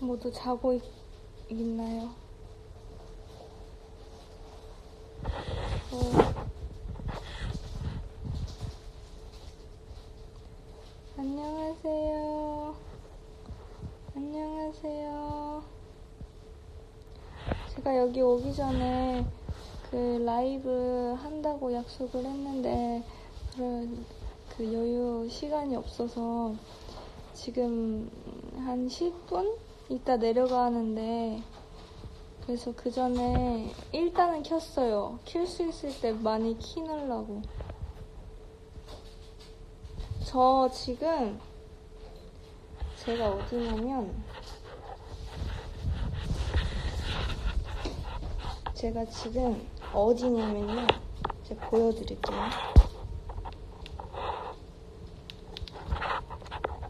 모두 자고 있, 있나요? 어. 안녕하세요. 안녕하세요. 제가 여기 오기 전에 그 라이브 한다고 약속을 했는데 그런 그 여유 시간이 없어서 지금 한 10분 이따 내려가는데 그래서 그 전에 일단은 켰어요. 킬 수 있을 때 많이 키느라고. 저 지금 제가 어디냐면 제가 지금 어디냐면요. 제가 보여드릴게요.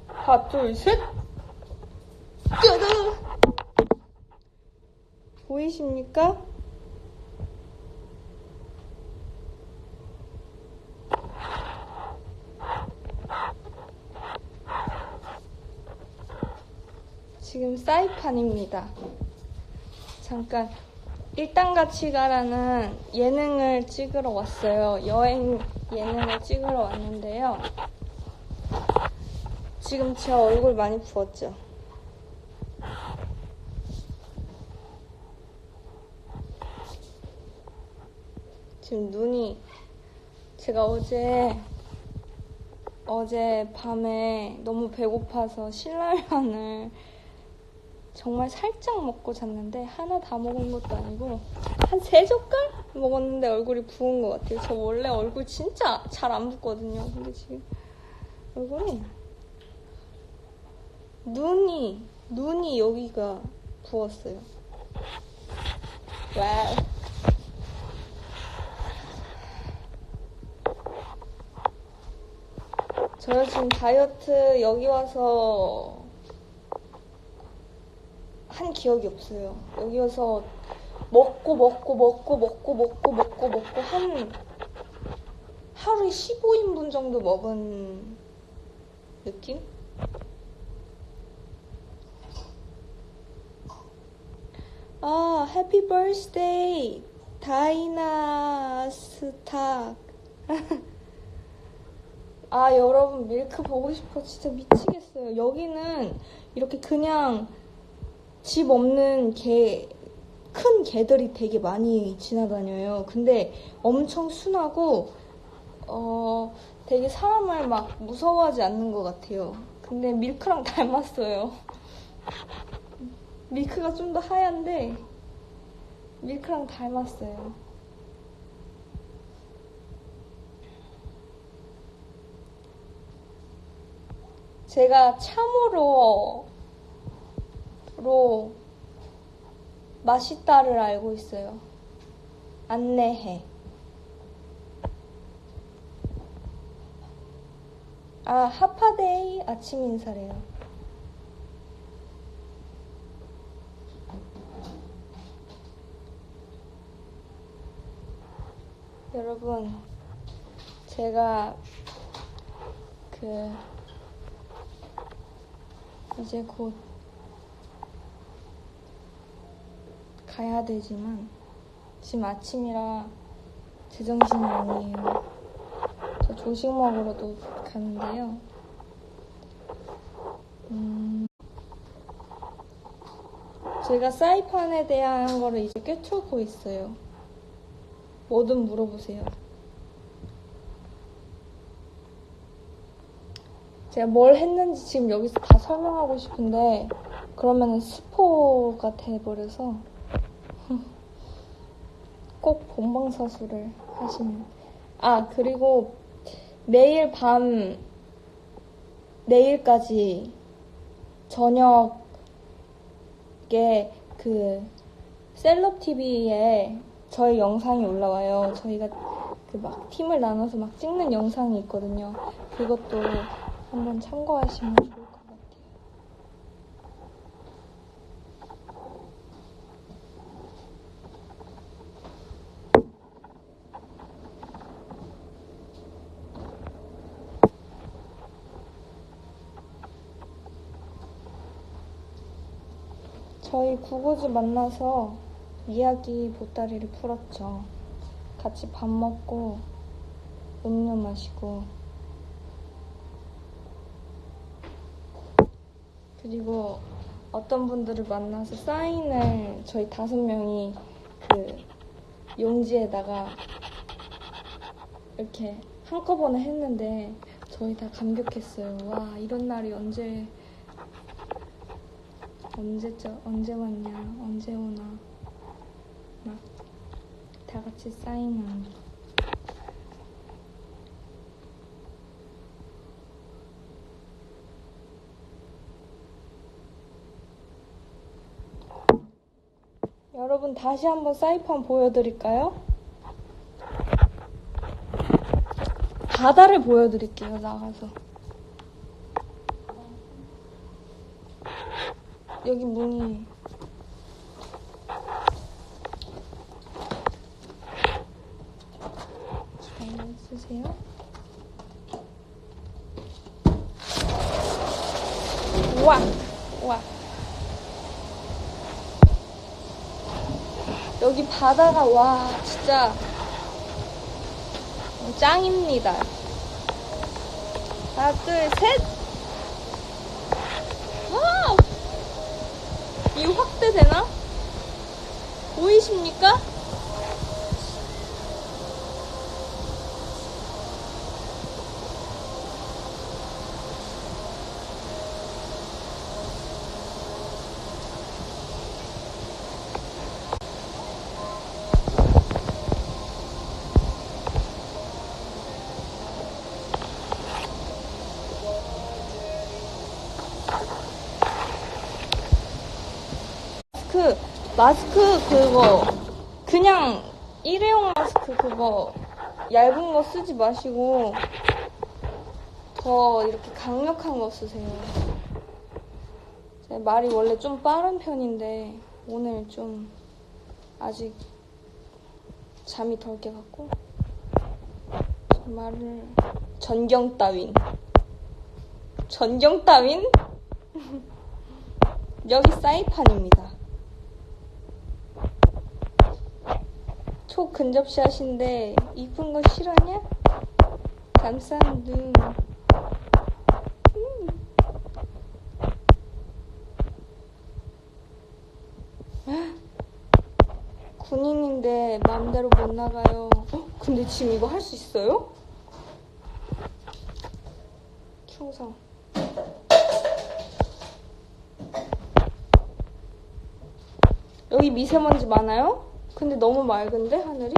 하나, 둘, 셋! 보이십니까? 지금 사이판입니다. 잠깐 일단 같이 가라는 예능을 찍으러 왔어요. 여행 예능을 찍으러 왔는데요. 지금 제 얼굴 많이 부었죠? 지금 눈이 제가 어제 어제 밤에 너무 배고파서 신라면을 정말 살짝 먹고 잤는데 하나 다 먹은 것도 아니고 한 세 젓갈 먹었는데 얼굴이 부은 것 같아요. 저 원래 얼굴 진짜 잘 안 붓거든요. 근데 지금 얼굴이 눈이 눈이 여기가 부었어요. 와우. 저요 지금 다이어트 여기 와서 한 기억이 없어요. 여기 와서 먹고 먹고 먹고 먹고 먹고 먹고 먹고 한 하루에 15인분 정도 먹은 느낌? 아, 해피 버스데이 다이나 스탁. 아, 여러분 밀크 보고 싶어 진짜 미치겠어요. 여기는 이렇게 그냥 집 없는 개, 큰 개들이 되게 많이 지나다녀요. 근데 엄청 순하고, 어, 되게 사람을 막 무서워하지 않는 것 같아요. 근데 밀크랑 닮았어요. 밀크가 좀 더 하얀데, 밀크랑 닮았어요. 제가 참으로 로 맛있다를 알고 있어요. 안내해. 아, 하파데이 아침 인사래요. 여러분, 제가 그 이제 곧 가야 되지만 지금 아침이라 제정신이 아니에요. 저 조식 먹으러도 가는데요. 음, 제가 사이판에 대한 거를 이제 꿰뚫고 있어요. 뭐든 물어보세요. 제가 뭘 했는지 지금 여기서 다 설명하고 싶은데 그러면 스포가 돼버려서 꼭 본방사수를 하시면 아 그리고 내일 밤 내일까지 저녁에 그 셀럽 TV에 저희 영상이 올라와요. 저희가 그 막 팀을 나눠서 막 찍는 영상이 있거든요. 그것도 한번 참고하시면 좋을 것 같아요. 저희 구구즈 만나서 이야기 보따리를 풀었죠. 같이 밥 먹고 음료 마시고 그리고 어떤 분들을 만나서 사인을 저희 다섯 명이 그 용지에다가 이렇게 한꺼번에 했는데 저희 다 감격했어요. 와 이런 날이 언제 언제죠? 언제 왔냐? 언제 오나? 막 다 같이 사인하는. 여러분 다시 한번 사이판 보여드릴까요? 바다를 보여드릴게요 나가서 여기 문이 잘 쓰세요 와! 와! 여기 바다가 와 진짜 짱입니다. 하나 둘 셋. 와! 이 확대 되나? 보이십니까? 그 마스크 그거 그냥 일회용 마스크 그거 얇은 거 쓰지 마시고 더 이렇게 강력한 거 쓰세요. 제 말이 원래 좀 빠른 편인데 오늘 좀 아직 잠이 덜 깨갖고 제 말을 전경 따윈 전경 따윈 여기 사이판입니다. 초 근접샷인데 이쁜 거 싫어하냐? 감사한 눈. 음. 군인인데 마음대로 못 나가요. 어? 근데 지금 이거 할 수 있어요? 충성. 여기 미세먼지 많아요? 근데 너무 맑은데 하늘이?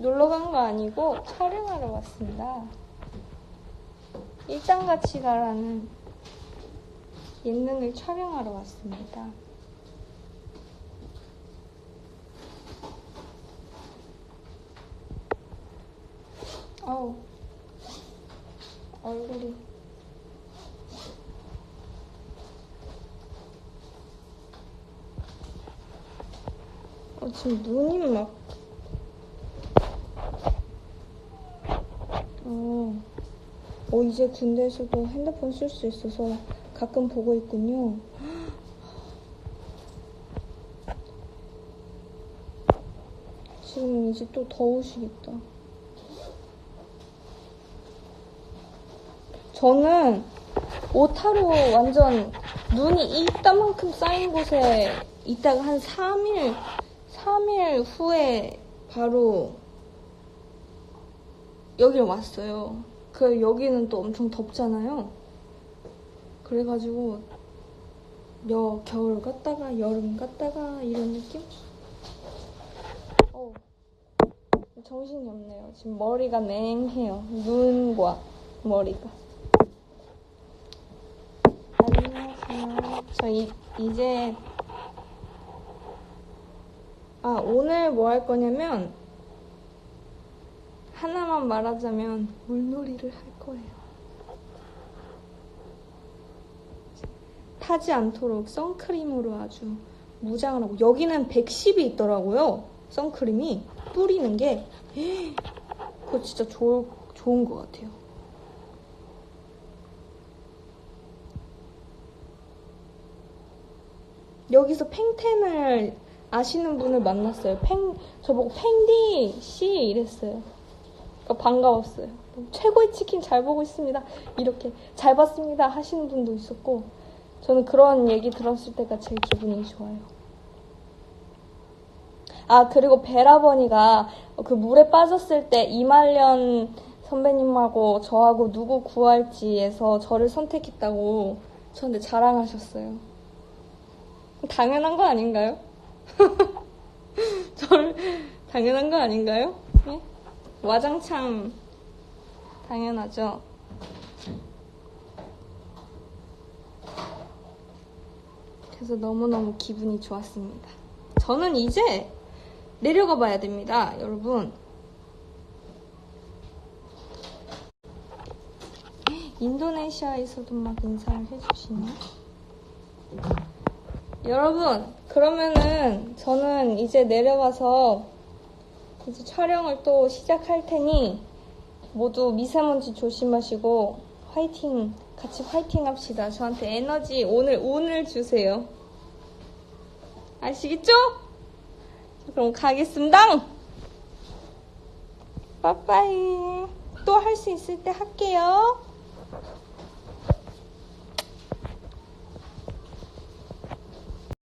놀러 간 거 아니고 촬영하러 왔습니다. 일단 같이 가라는 예능을 촬영하러 왔습니다. 어우, 얼굴이. 어, 지금 눈이 막. 어, 어, 이제 군대에서도 핸드폰 쓸 수 있어서 가끔 보고 있군요. 지금 이제 또 더우시겠다. 저는 오타로 완전 눈이 이따만큼 쌓인 곳에 있다가 한 3일, 3일 후에 바로 여길 왔어요. 그 여기는 또 엄청 덥잖아요. 그래가지고 여 겨울 갔다가 여름 갔다가 이런 느낌? 어 정신이 없네요. 지금 머리가 맹해요. 눈과 머리가. 저 이, 이제 아 오늘 뭐 할 거냐면 하나만 말하자면 물놀이를 할 거예요. 타지 않도록 선크림으로 아주 무장을 하고 여기는 110이 있더라고요. 선크림이 뿌리는 게 그거 진짜 좋, 좋은 것 같아요. 여기서 팽텐을 아시는 분을 만났어요. 팽, 저보고 팽디 씨 이랬어요. 그러니까 반가웠어요. 최고의 치킨 잘 보고 있습니다. 이렇게 잘 봤습니다 하시는 분도 있었고 저는 그런 얘기 들었을 때가 제일 기분이 좋아요. 아 그리고 베라버니가 그 물에 빠졌을 때 이말년 선배님하고 저하고 누구 구할지에서 저를 선택했다고 저한테 자랑하셨어요. 당연한 거 아닌가요? 저를 당연한 거 아닌가요? 예? 와장창 당연하죠. 그래서 너무너무 기분이 좋았습니다. 저는 이제 내려가 봐야 됩니다, 여러분. 인도네시아에서도 막 인사를 해주시네. 여러분, 그러면은 저는 이제 내려가서 이제 촬영을 또 시작할 테니 모두 미세먼지 조심하시고 화이팅, 같이 화이팅 합시다. 저한테 에너지 오늘, 오늘 주세요. 아시겠죠? 그럼 가겠습니다. 빠빠이. 또 할 수 있을 때 할게요.